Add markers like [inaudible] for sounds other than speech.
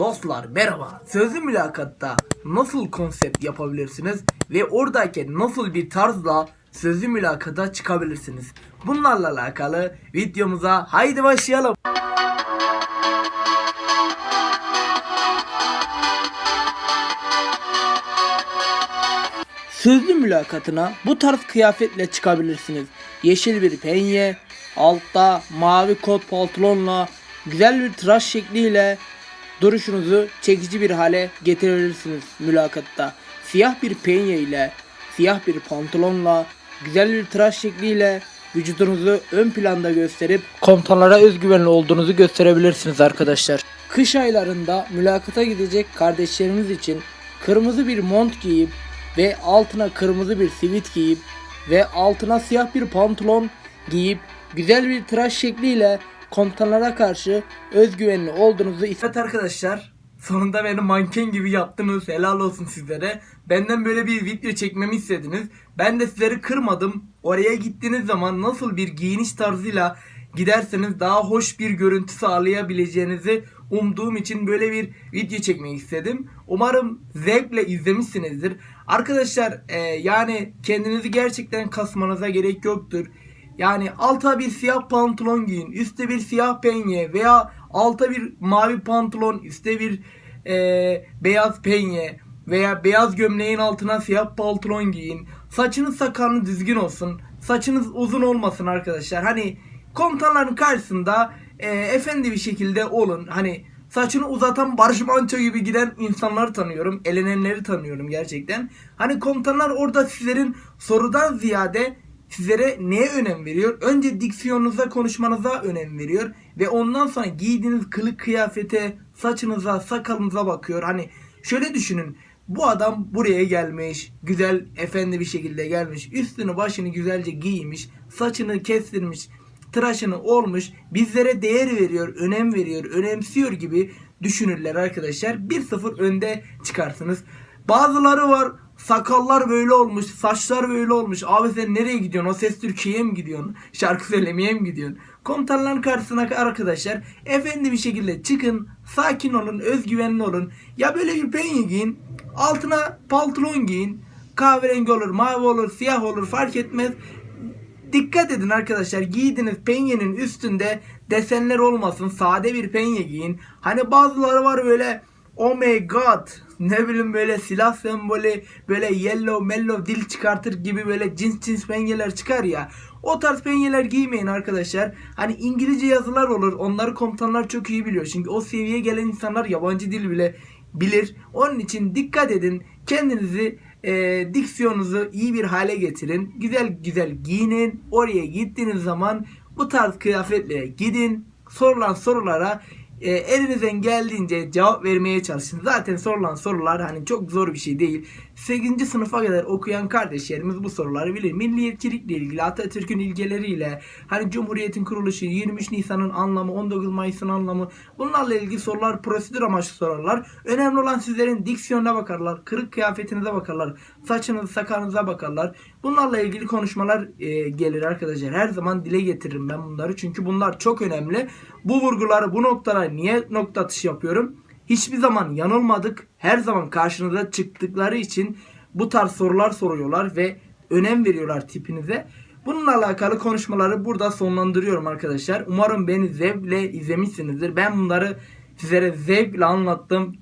Dostlar merhaba. Sözlü mülakatta nasıl konsept yapabilirsiniz ve oradayken nasıl bir tarzla sözlü mülakata çıkabilirsiniz? Bunlarla alakalı videomuza haydi başlayalım. Sözlü mülakatına bu tarz kıyafetle çıkabilirsiniz. Yeşil bir penye, altta mavi kot pantolonla, güzel bir tıraş şekliyle duruşunuzu çekici bir hale getirebilirsiniz mülakatta. Siyah bir penye ile, siyah bir pantolonla, güzel bir tıraş şekliyle vücudunuzu ön planda gösterip komutanlara özgüvenli olduğunuzu gösterebilirsiniz arkadaşlar. Kış aylarında mülakata gidecek kardeşlerimiz için kırmızı bir mont giyip ve altına kırmızı bir sivit giyip ve altına siyah bir pantolon giyip güzel bir tıraş şekliyle komutanlara karşı özgüvenli olduğunuzu Evet arkadaşlar sonunda beni manken gibi yaptınız helal olsun sizlere. Benden böyle bir video çekmemi istediniz. Ben de sizleri kırmadım. Oraya gittiğiniz zaman nasıl bir giyiniş tarzıyla giderseniz daha hoş bir görüntü sağlayabileceğinizi umduğum için böyle bir video çekmek istedim. Umarım zevkle izlemişsinizdir. Arkadaşlar e, yani kendinizi gerçekten kasmanıza gerek yoktur. Yani alta bir siyah pantolon giyin, üstte bir siyah penye veya alta bir mavi pantolon, üstte bir e, beyaz penye veya beyaz gömleğin altına siyah pantolon giyin. Saçınız sakalınız düzgün olsun. Saçınız uzun olmasın arkadaşlar. Hani komutanların karşısında e, efendi bir şekilde olun. Hani saçını uzatan Barış Manço gibi giden insanları tanıyorum. Elenenleri tanıyorum gerçekten. Hani komutanlar orada sizlerin sorudan ziyade sizlere neye önem veriyor? Önce diksiyonunuza, konuşmanıza önem veriyor. Ve ondan sonra giydiğiniz kılık kıyafete, saçınıza, sakalınıza bakıyor. Hani şöyle düşünün. Bu adam buraya gelmiş. Güzel, efendi bir şekilde gelmiş. Üstünü başını güzelce giymiş. Saçını kestirmiş. Tıraşını olmuş. Bizlere değer veriyor, önem veriyor, önemsiyor gibi düşünürler arkadaşlar. 1-0 önde çıkarsınız. Bazıları var sakallar böyle olmuş, saçlar böyle olmuş. Abi sen nereye gidiyorsun? O ses Türkiye'ye mi gidiyorsun? [laughs] Şarkı söylemeye mi gidiyorsun? Komutanların karşısına arkadaşlar efendi bir şekilde çıkın, sakin olun, özgüvenli olun. Ya böyle bir penye giyin, altına pantolon giyin. Kahverengi olur, mavi olur, siyah olur fark etmez. Dikkat edin arkadaşlar giydiğiniz penyenin üstünde desenler olmasın. Sade bir penye giyin. Hani bazıları var böyle oh my god ne bileyim böyle silah sembolü böyle yellow mellow dil çıkartır gibi böyle cins cins penyeler çıkar ya. O tarz penyeler giymeyin arkadaşlar. Hani İngilizce yazılar olur. Onları komutanlar çok iyi biliyor. Çünkü o seviyeye gelen insanlar yabancı dil bile bilir. Onun için dikkat edin. Kendinizi e, diksiyonunuzu iyi bir hale getirin. Güzel güzel giyinin. Oraya gittiğiniz zaman bu tarz kıyafetle gidin. Sorulan sorulara e, elinizden geldiğince cevap vermeye çalışın. Zaten sorulan sorular hani çok zor bir şey değil. 8. sınıfa kadar okuyan kardeşlerimiz bu soruları bilir. Milliyetçilikle ilgili Atatürk'ün ilgeleriyle hani Cumhuriyet'in kuruluşu 23 Nisan'ın anlamı 19 Mayıs'ın anlamı bunlarla ilgili sorular prosedür amaçlı sorarlar. Önemli olan sizlerin diksiyonuna bakarlar. Kırık kıyafetinize bakarlar. Saçınız sakalınıza bakarlar. Bunlarla ilgili konuşmalar e, gelir arkadaşlar. Her zaman dile getiririm ben bunları. Çünkü bunlar çok önemli. Bu vurguları bu niye nokta atışı yapıyorum? Hiçbir zaman yanılmadık. Her zaman karşınıza çıktıkları için bu tarz sorular soruyorlar ve önem veriyorlar tipinize. Bununla alakalı konuşmaları burada sonlandırıyorum arkadaşlar. Umarım beni zevkle izlemişsinizdir. Ben bunları sizlere zevkle anlattım.